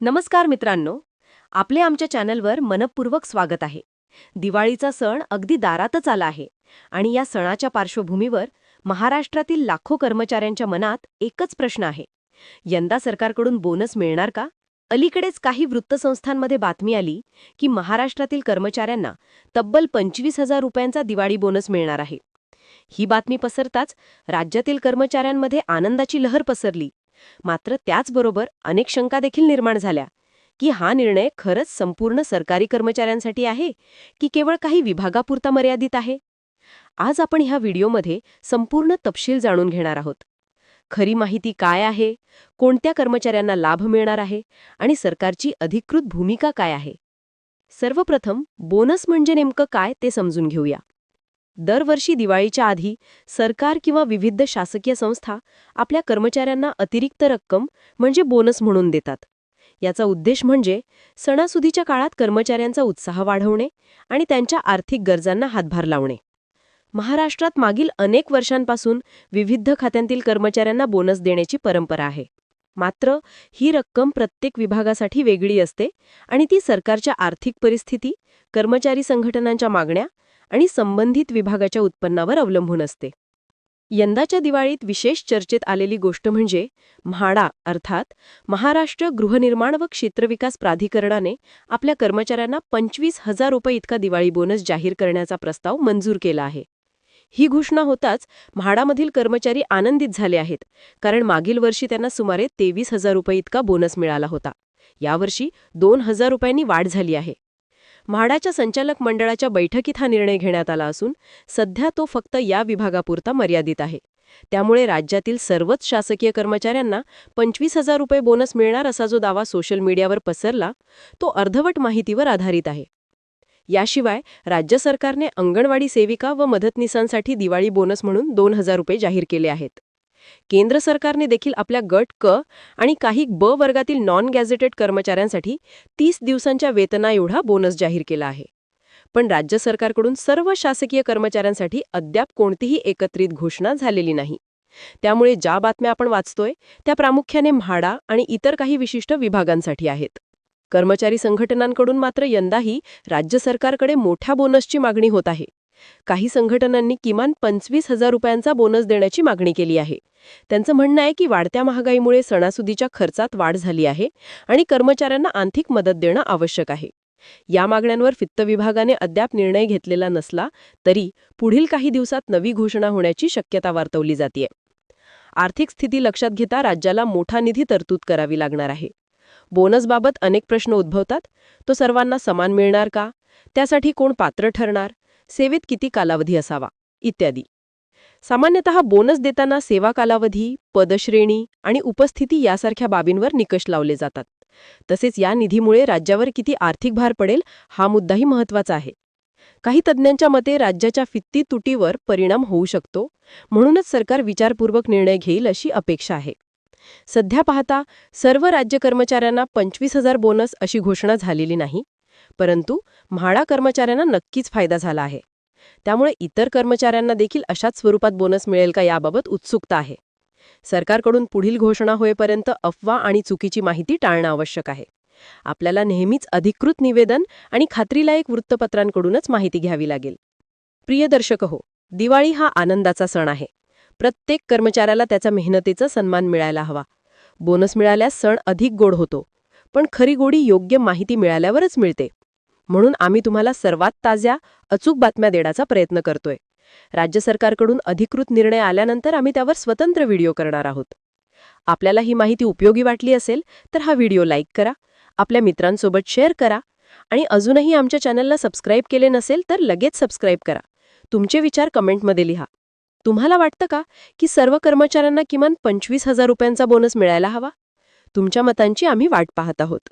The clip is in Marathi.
नमस्कार मित्रांनो आपले आमच्या चॅनलवर मनपूर्वक स्वागत आहे. दिवाळीचा सण अगदी दारातच आला आहे आणि या सणाच्या पार्श्वभूमीवर महाराष्ट्रातील लाखो कर्मचाऱ्यांच्या मनात एकच प्रश्न आहे. यंदा सरकारकडून बोनस मिळणार का? अलीकडेच काही वृत्तसंस्थांमध्ये बातमी आली की महाराष्ट्रातील कर्मचाऱ्यांना तब्बल पंचवीस हजार रुपयांचा दिवाळी बोनस मिळणार आहे. ही बातमी पसरताच राज्यातील कर्मचाऱ्यांमध्ये आनंदाची लहर पसरली मात्र त्याचबरोबर अनेक शंका देखील निर्माण झाल्या की हा निर्णय खरंच संपूर्ण सरकारी कर्मचाऱ्यांसाठी आहे की केवळ काही विभागापुरता मर्यादित आहे? आज आपण ह्या व्हिडिओमध्ये संपूर्ण तपशील जाणून घेणार आहोत. खरी माहिती काय आहे? कोणत्या कर्मचाऱ्यांना लाभ मिळणार आहे? आणि सरकारची अधिकृत भूमिका काय आहे? सर्वप्रथम बोनस म्हणजे नेमकं काय ते समजून घेऊया. दरवर्षी दिवाळीच्या आधी सरकार किंवा विविध शासकीय संस्था आपल्या कर्मचाऱ्यांना अतिरिक्त रक्कम म्हणजे बोनस म्हणून देतात. याचा उद्देश म्हणजे सणासुदीच्या काळात कर्मचाऱ्यांचा उत्साह वाढवणे आणि त्यांच्या आर्थिक गरजांना हातभार लावणे. महाराष्ट्रात मागील अनेक वर्षांपासून विविध खात्यांतील कर्मचाऱ्यांना बोनस देण्याची परंपरा आहे. मात्र ही रक्कम प्रत्येक विभागासाठी वेगळी असते आणि ती सरकारच्या आर्थिक परिस्थिती कर्मचारी संघटनांच्या मागण्या आणि संबंधित विभागाच्या उत्पन्नावर अवलंबून असते. यंदाच्या दिवाळीत विशेष चर्चेत आलेली गोष्ट म्हणजे म्हाडा अर्थात महाराष्ट्र गृहनिर्माण व क्षेत्रविकास प्राधिकरणाने आपल्या कर्मचाऱ्यांना पंचवीस हजार रुपये इतका दिवाळी बोनस जाहीर करण्याचा प्रस्ताव मंजूर केला आहे. ही घोषणा होताच म्हाडामधील कर्मचारी आनंदित झाले आहेत कारण मागील वर्षी त्यांना सुमारे तेवीस हजार रुपये इतका बोनस मिळाला होता. यावर्षी दोन हजार रुपयांनी वाढ झाली आहे. म्हाडाच्या संचालक मंडळाच्या बैठकीत हा निर्णय घेण्यात आला असून सध्या तो फक्त या विभागापुरता मर्यादित आहे. त्यामुळे राज्यातील सर्वच शासकीय कर्मचाऱ्यांना पंचवीस हजार रुपये बोनस मिळणार असा जो दावा सोशल मीडियावर पसरला तो अर्धवट माहितीवर आधारित आहे. याशिवाय राज्य सरकारने अंगणवाडी सेविका व मदतनीसांसाठी दिवाळी बोनस म्हणून दोन हजार रुपये जाहीर केले आहेत. केंद्र सरकारने देखील आपल्या गट क आणि काही ब वर्गातील नॉन गॅझेटेड कर्मचाऱ्यांसाठी तीस दिवसांच्या वेतना एवढा बोनस जाहीर केला आहे. पण राज्य सरकारकडून सर्व शासकीय कर्मचाऱ्यांसाठी अद्याप कोणतीही एकत्रित घोषणा झालेली नाही. त्यामुळे ज्या बातम्या आपण वाचतोय त्या प्रामुख्याने म्हाडा आणि इतर काही विशिष्ट विभागांसाठी आहेत. कर्मचारी संघटनांकडून मात्र यंदाही राज्य सरकारकडे मोठ्या बोनसची मागणी होत आहे. काही संघटनांनी किमान पंचवीस हजार रुपयांचा बोनस देण्याची मागणी केली आहे. त्यांचं म्हणणं आहे की वाढत्या महागाईमुळे सणासुदीच्या खर्चात वाढ झाली आहे आणि कर्मचाऱ्यांना आर्थिक मदत देणं आवश्यक आहे. या मागण्यांवर वित्त विभागाने अद्याप निर्णय घेतलेला नसला तरी पुढील काही दिवसात नवी घोषणा होण्याची शक्यता वर्तवली जाते आर्थिक स्थिती लक्षात घेता राज्याला मोठा निधी तरतूद करावी लागणार आहे. बोनसबाबत अनेक प्रश्न उद्भवतात. तो सर्वांना समान मिळणार का? त्यासाठी कोण पात्र ठरणार? सेवेत किती कालावधी असावा? इत्यादी. सामान्यतः बोनस देताना सेवा कालावधी पदश्रेणी आणि उपस्थिती यासारख्या बाबींवर निकष लावले जातात. तसेच या निधीमुळे राज्यावर किती आर्थिक भार पडेल हा मुद्दाही महत्त्वाचा आहे. काही तज्ज्ञांच्या मते राज्याच्या फित्ती तुटीवर परिणाम होऊ शकतो म्हणूनच सरकार विचारपूर्वक निर्णय घेईल अशी अपेक्षा आहे. सध्या पाहता सर्व राज्य कर्मचाऱ्यांना पंचवीस हजार बोनस अशी घोषणा झालेली नाही. परंतु म्हाडा कर्मचाऱ्यांना नक्कीच फायदा झाला आहे. त्यामुळे इतर कर्मचाऱ्यांना देखील अशाच स्वरूपात बोनस मिळेल का याबाबत उत्सुकता आहे. सरकारकडून पुढील घोषणा होईपर्यंत अफवा आणि चुकीची माहिती टाळणं आवश्यक आहे. आपल्याला नेहमीच अधिकृत निवेदन आणि खात्रीलायक वृत्तपत्रांकडूनच माहिती घ्यावी लागेल. प्रिय दर्शक हो दिवाळी हा आनंदाचा सण आहे. प्रत्येक कर्मचाऱ्याला त्याचा मेहनतीचा सन्मान मिळायला हवा. बोनस मिळाल्यास सण अधिक गोड होतो. पण खरी गोडी योग्य माहिती मिळाल्यावरच मिळते. म्हणून आम्ही तुम्हाला सर्वात ताज्या अचूक बातम्या देण्याचा प्रयत्न करतोय. राज्य सरकारकडून अधिकृत निर्णय आल्यानंतर आम्ही त्यावर स्वतंत्र व्हिडिओ करणार आहोत. आपल्याला ही माहिती उपयोगी वाटली असेल तर हा व्हिडिओ लाईक करा आपल्या मित्रांसोबत शेअर करा आणि अजूनही आमच्या चॅनलला सबस्क्राईब केले नसेल तर लगेच सबस्क्राईब करा. तुमचे विचार कमेंटमध्ये लिहा. तुम्हाला वाटतं का की सर्व कर्मचाऱ्यांना किमान पंचवीस हजार रुपयांचा बोनस मिळायला हवा? तुमच्या मतांची आम्ही वाट पाहत आहोत.